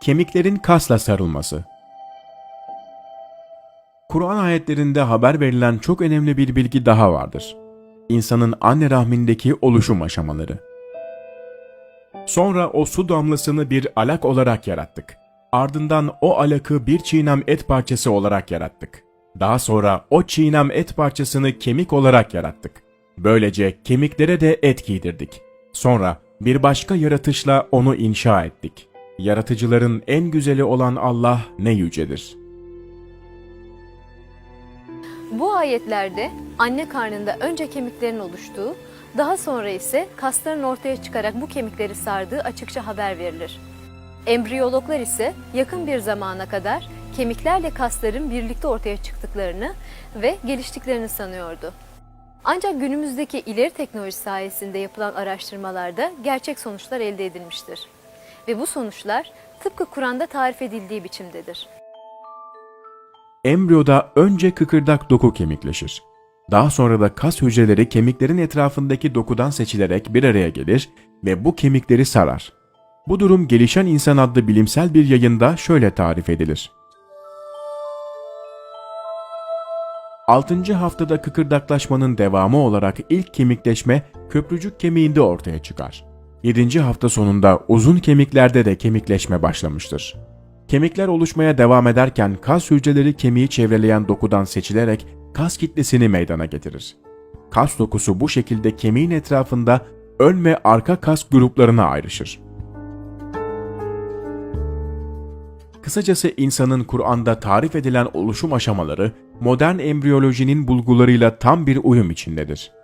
Kemiklerin kasla sarılması. Kur'an ayetlerinde haber verilen çok önemli bir bilgi daha vardır. İnsanın anne rahmindeki oluşum aşamaları. Sonra o su damlasını bir alak olarak yarattık. Ardından o alakı bir çiğnem et parçası olarak yarattık. Daha sonra o çiğnem et parçasını kemik olarak yarattık. Böylece kemiklere de et giydirdik. Sonra bir başka yaratışla onu inşa ettik. Yaratıcıların en güzeli olan Allah ne yücedir. Bu ayetlerde anne karnında önce kemiklerin oluştuğu, daha sonra ise kasların ortaya çıkarak bu kemikleri sardığı açıkça haber verilir. Embriyologlar ise yakın bir zamana kadar kemiklerle kasların birlikte ortaya çıktıklarını ve geliştiklerini sanıyordu. Ancak günümüzdeki ileri teknoloji sayesinde yapılan araştırmalarda gerçek sonuçlar elde edilmiştir. Ve bu sonuçlar tıpkı Kur'an'da tarif edildiği biçimdedir. Embriyoda önce kıkırdak doku kemikleşir. Daha sonra da kas hücreleri kemiklerin etrafındaki dokudan seçilerek bir araya gelir ve bu kemikleri sarar. Bu durum Gelişen İnsan adlı bilimsel bir yayında şöyle tarif edilir. 6. haftada kıkırdaklaşmanın devamı olarak ilk kemikleşme köprücük kemiğinde ortaya çıkar. 7. hafta sonunda uzun kemiklerde de kemikleşme başlamıştır. Kemikler oluşmaya devam ederken kas hücreleri kemiği çevreleyen dokudan seçilerek kas kitlesini meydana getirir. Kas dokusu bu şekilde kemiğin etrafında ön ve arka kas gruplarına ayrışır. Kısacası insanın Kur'an'da tarif edilen oluşum aşamaları modern embriyolojinin bulgularıyla tam bir uyum içindedir.